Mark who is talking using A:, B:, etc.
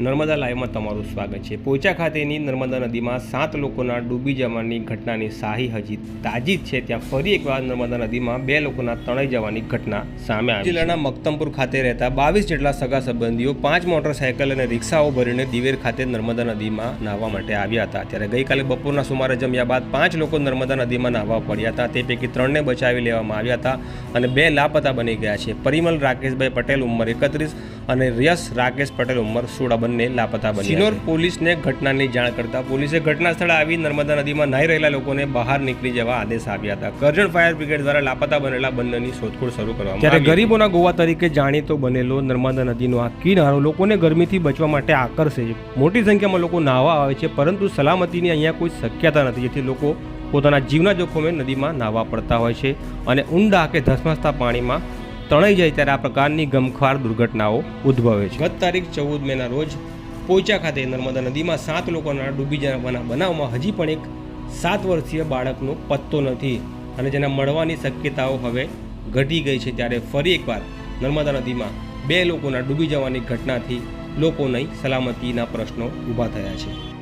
A: નર્મદા લાઈવમાં તમારું સ્વાગત છે. પોચા ખાતેની નર્મદા નદીમાં સાત લોકોના ડૂબી જવાની ઘટનાની શાહી હજી તાજી છે. ત્યાં ફરી એકવાર નર્મદા નદીમાં બે લોકોના તણાઈ જવાની ઘટના સામે આવી જિલ્લાના મક્તમપુર ખાતે રહેતા બાવીસ જેટલા સગા સંબંધીઓ પાંચ મોટરસાયકલ અને રિક્ષાઓ ભરીને દિવેર ખાતે નર્મદા નદીમાં નાહવા માટે આવ્યા હતા. ત્યારે ગઈકાલે બપોરના સુમારે જમ્યા બાદ પાંચ લોકો નર્મદા નદીમાં નાહવા પડ્યા હતા. તે પૈકી ત્રણને બચાવી લેવામાં આવ્યા હતા અને બે લાપતા બની ગયા છે. પરિમલ રાકેશભાઈ પટેલ ઉંમર એકત્રીસ અને યશ રાકેશ પટેલ ઉંમર સોળ બંને લાપતા બન્યા સિનોર પોલીસને ઘટનાની જાણ કરતા પોલીસે ઘટના સ્થળે આવી નર્મદા નદીમાં નાહી રહેલા લોકોને બહાર નીકળી જવા આદેશ આપ્યા હતા. કરજણ ફાયર બ્રિગેડ દ્વારા લાપતા બનેલા બંનેની શોધખોળ શરૂ કરવામાં ત્યારે ગરીબોના ગોવા તરીકે જાણીતો બનેલો નર્મદા નદીનો આ કિનારો લોકોને ગરમીથી બચવા માટે આકર્ષે છે. મોટી સંખ્યામાં લોકો નાહવા આવે છે પરંતુ સલામતીની અહીંયા કોઈ શક્યતા નથી જેથી લોકો પોતાના જીવના જોખમે નદીમાં નાહવા પડતા હોય છે અને ઊંડા કે ધસમસતા પાણીમાં તણાઈ જાય ત્યારે આ પ્રકારની ગમખ્વાર દુર્ઘટનાઓ ઉદ્ભવે છે. ગત તારીખ ચૌદ મેના રોજ પોઈચા ખાતે નર્મદા નદીમાં સાત લોકોના ડૂબી જવાના બનાવમાં હજી પણ એક સાત વર્ષીય બાળકનો પત્તો નથી અને જેના મળવાની શક્યતાઓ હવે ઘટી ગઈ છે ત્યારે ફરી એકવાર નર્મદા નદીમાં બે લોકોના ડૂબી જવાની ઘટનાથી લોકોની સલામતીના પ્રશ્નો ઊભા થયા છે.